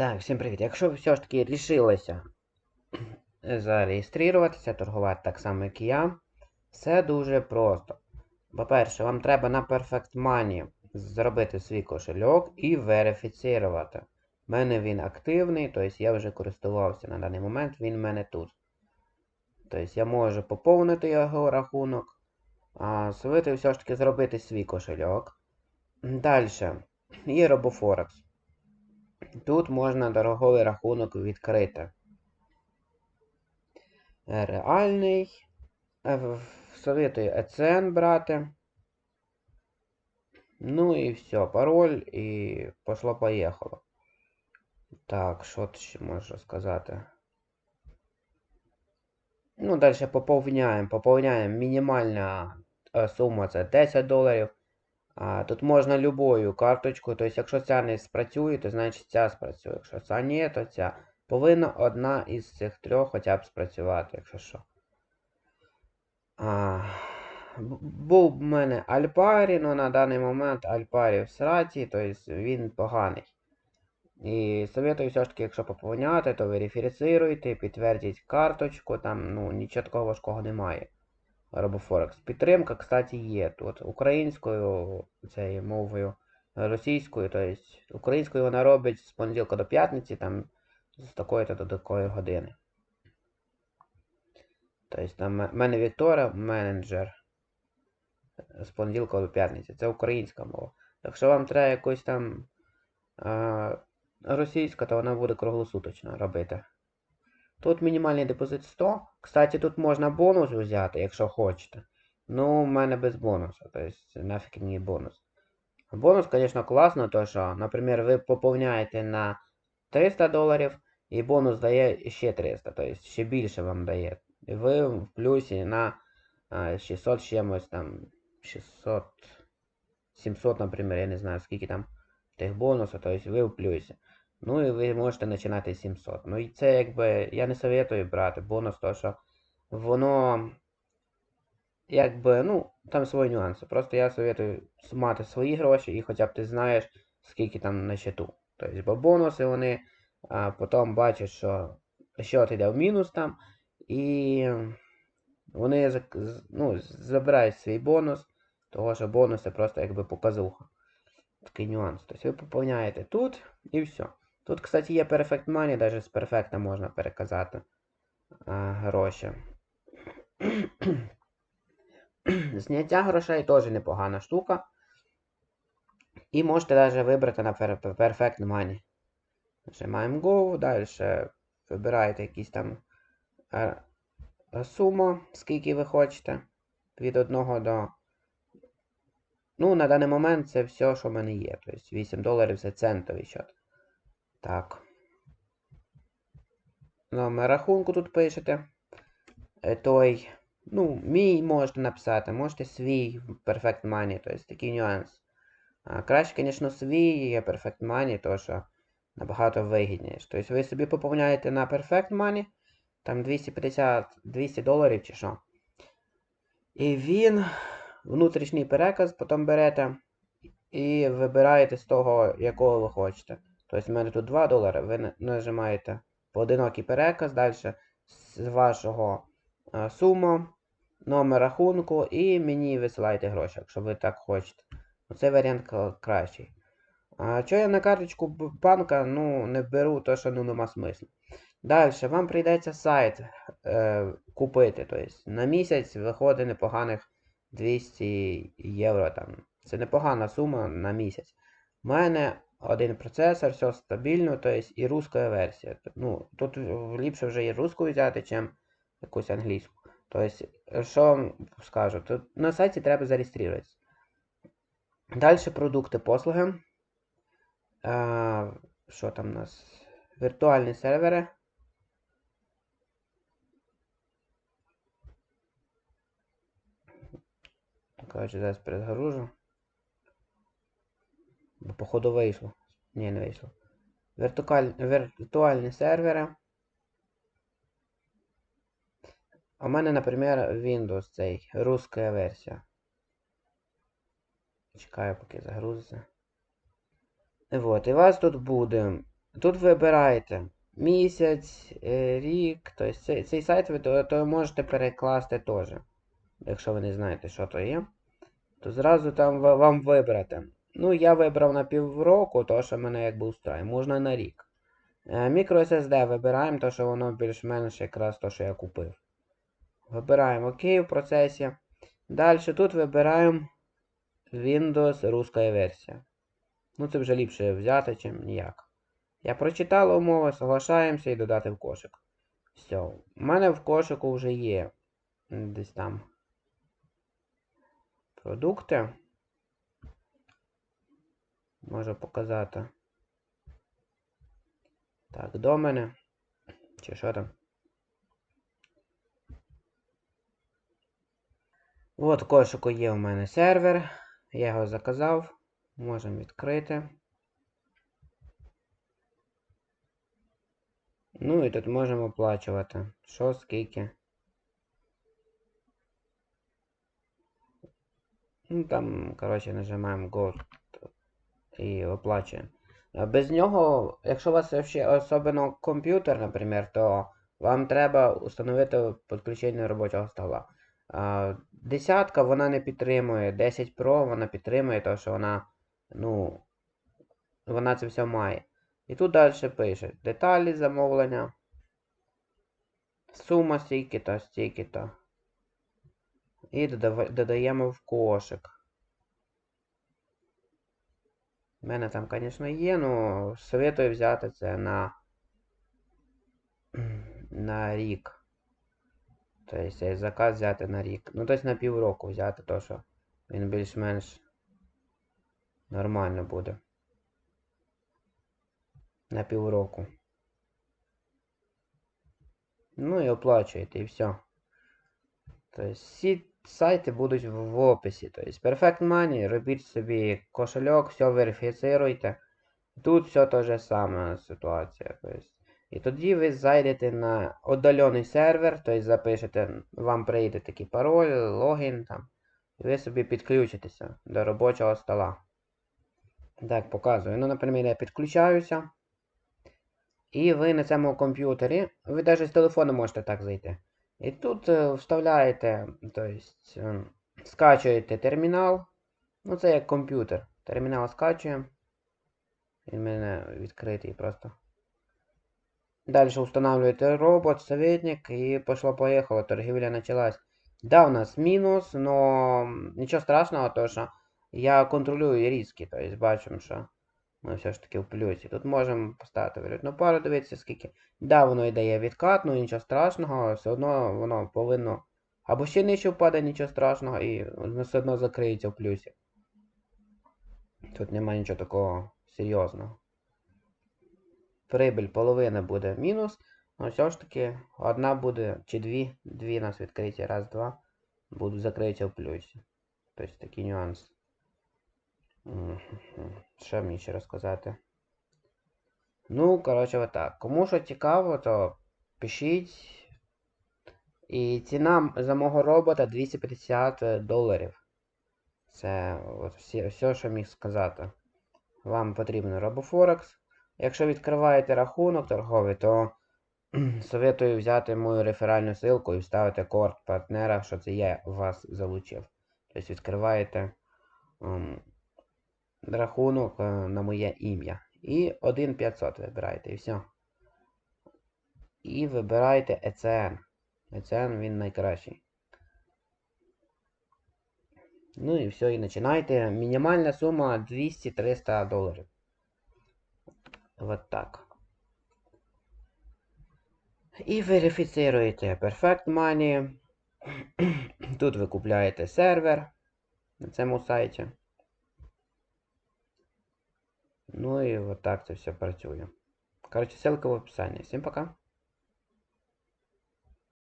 Так, всім привіт. Якщо ви все ж таки рішилися зареєструватися, торгувати так само, як і я, все дуже просто. По-перше, вам треба на Perfect Money зробити свій кошельок і верифіцірувати. У мене він активний, тобто я вже користувався на даний момент, він в мене тут. Тобто я можу поповнити його рахунок, а свити все ж таки зробити свій кошельок. Далі. Є RoboForex. Тут можна торговий рахунок відкрити. Реальний. Е, в- Советую ECN брати. Ну і все, пароль і пошло-поїхало. Так, що ще можу сказати? Ну, далі поповняємо. Поповняємо. Мінімальна е, сума це 10 доларів. А, тут можна любою карточку, тобто, якщо ця не спрацює, то значить ця спрацює. Якщо ця ні, то ця. Повинна одна із цих трьох хоча б спрацювати, якщо що. А, був в мене Альпарі, але на даний момент Альпарі в сраті, тобто він поганий. І советую все ж таки, якщо поповняти, то верифіцируйте, підтвердіть карточку, там ну, нічого такого важкого немає. RoboForex. Підтримка, кстати, є тут. Українською цією мовою, російською, тобто українською вона робить з понеділка до п'ятниці, там з такої-то до такої години. Тобто там в мене Вікторія, менеджер з понеділка до п'ятниці. Це українська мова. Якщо вам треба якусь там а, російська, то вона буде круглосуточно робити. Тут мінімальний депозит 100. Кстати, тут можна бонус взяти, якщо хочете. Ну, в мене без бонусу. Тобто, нафіг мені бонус. Бонус, звісно, класно, то що, наприклад, ви поповняєте на 300 доларів, і бонус дає ще 300, тобто ще більше вам дає. І ви в плюсі на 600 з чимось там, 600, 700, наприклад, я не знаю, скільки там тих бонусів, тобто ви в плюсі. Ну і ви можете починати 700. Ну і це якби я не советую брати бонус, тому що воно якби, ну, там свої нюанси. Просто я советую мати свої гроші і хоча б ти знаєш, скільки там на счету. Тобто, бо бонуси вони а, потім бачать, що счет йде в мінус там, і вони ну, забирають свій бонус, того що бонус це просто якби показуха. Такий нюанс. Тобто ви поповняєте тут і все. Тут, кстати, є Perfect Money, навіть з перфекта можна переказати а, гроші. Зняття грошей теж непогана штука. І можете навіть вибрати на Perfect Money. Нажимаємо Go, далі вибираєте якісь там суму, скільки ви хочете. Від 1 до. Ну, на даний момент це все, що в мене є. Тобто 8 доларів це центовий счет. Так. Номер рахунку тут пишете. Е, Той. Ну, мій можете написати, можете свій Perfect Money, тобто такий нюанс. А, краще, звісно, свій є Perfect Money, то що набагато вигідніше. Тобто ви собі поповняєте на Perfect Money, там 250-200 доларів чи що. І він, внутрішній переказ, потім берете і вибираєте з того, якого ви хочете. Тобто в мене тут 2 долари, ви нажимаєте поодинокий переказ, далі з вашого е, сума, номер рахунку і мені висилаєте гроші, якщо ви так хочете. Оцей варіант кращий. А що я на карточку банка ну, не беру, то що ну, нема смислу. Далі, вам прийдеться сайт е, купити. Тобто на місяць виходить непоганих 200 євро. Там. Це непогана сума на місяць. У мене один процесор, все стабільно, тобто і руська версія. Ну, тут ліпше вже і русську взяти, чим якусь англійську. Тобто, що вам скажу, тут на сайті треба зареєструватися. Далі продукти, послуги. А, що там у нас? Віртуальні сервери. Коротше, зараз перезагружу. Бо походу вийшло. Ні, не вийшло. Віртуаль... Віртуальні сервери. У мене, наприклад, Windows цей, русская версія. Чекаю, поки загрузиться. Вот, і вас тут буде Тут вибираєте місяць, е, рік. Тобто цей, цей сайт ви то, то можете перекласти теж. Якщо ви не знаєте, що то є. То зразу там вам вибрати. Ну, я вибрав на півроку, то що мене якби устраює. Можна на рік. Е, Мікро SSD вибираємо, то що воно більш-менш якраз то, що я купив. Вибираємо ОК в процесі. Далі тут вибираємо Windows русская версія. Ну, це вже ліпше взяти, чим ніяк. Я прочитала умови, соглашаємося і додати в кошик. Все. У мене в кошику вже є десь там продукти. Можу показати. Так, до мене. Чи що там? От кошику є у мене сервер. Я його заказав. Можемо відкрити. Ну і тут можемо оплачувати. Що, скільки. Ну там, коротше, нажимаємо Go і оплачуємо. Без нього, якщо у вас ще особливо комп'ютер, наприклад, то вам треба установити підключення робочого стола. Десятка вона не підтримує, 10 Pro вона підтримує, тому що вона, ну, вона це все має. І тут далі пише деталі замовлення. Сума стільки-то, стільки-то. І додаємо в кошик. У мене там, звісно, є, ну советую взяти це на, на рік. Тобто заказ взяти на рік. Ну, тобто на півроку взяти, то що він більш-менш нормально буде. На півроку. Ну і оплачуєте, і все. Тобто всі сайти будуть в описі. Тобто Perfect Money, робіть собі кошельок, все верифіцируйте. Тут все те же саме ситуація. Тобто. І тоді ви зайдете на удалений сервер, тобто запишете, вам прийде такий пароль, логін там. І ви собі підключитеся до робочого стола. Так, показую. Ну, наприклад, я підключаюся. І ви на цьому комп'ютері, ви навіть з телефону можете так зайти. І тут е, вставляєте, тобто, е, скачуєте термінал. Ну, це як комп'ютер. Термінал скачуємо. Він в мене відкритий просто. Далі встановлюєте робот, советник і пошло-поїхало, торгівля почалась. Да, у нас мінус, но нічого страшного, то що я контролюю риски, тобто бачимо, що ми все ж таки в плюсі. Тут можемо поставити валютну пару, дивитися скільки. Да, воно і дає відкат, ну нічого страшного, все одно воно повинно. Або ще нижче впаде, нічого страшного, і все одно закриється в плюсі. Тут немає нічого такого серйозного. Прибиль половина буде мінус, але все ж таки одна буде, чи дві, дві у нас відкриті, раз, два, будуть закриті в плюсі. Тобто такий нюанс. Що мені ще розказати? Ну, коротше, отак. Кому що цікаво, то пишіть. І ціна за мого робота 250 доларів. Це от всі, все, що міг сказати. Вам потрібен RoboForex. Якщо відкриваєте рахунок торговий, то советую взяти мою реферальну ссылку і вставити код партнера, що це я вас залучив. Тобто відкриваєте ем, рахунок е, на моє ім'я. І 1,500 вибираєте і все. І вибираєте ECN. ECN він найкращий. Ну і все, і починайте. Мінімальна сума 200-300 доларів. Вот так. І верифіцируєте Perfect Money. Тут ви купляєте сервер на цьому сайті. Ну і отак так це все працює. Коротше, ссылка в описанні. Всім пока.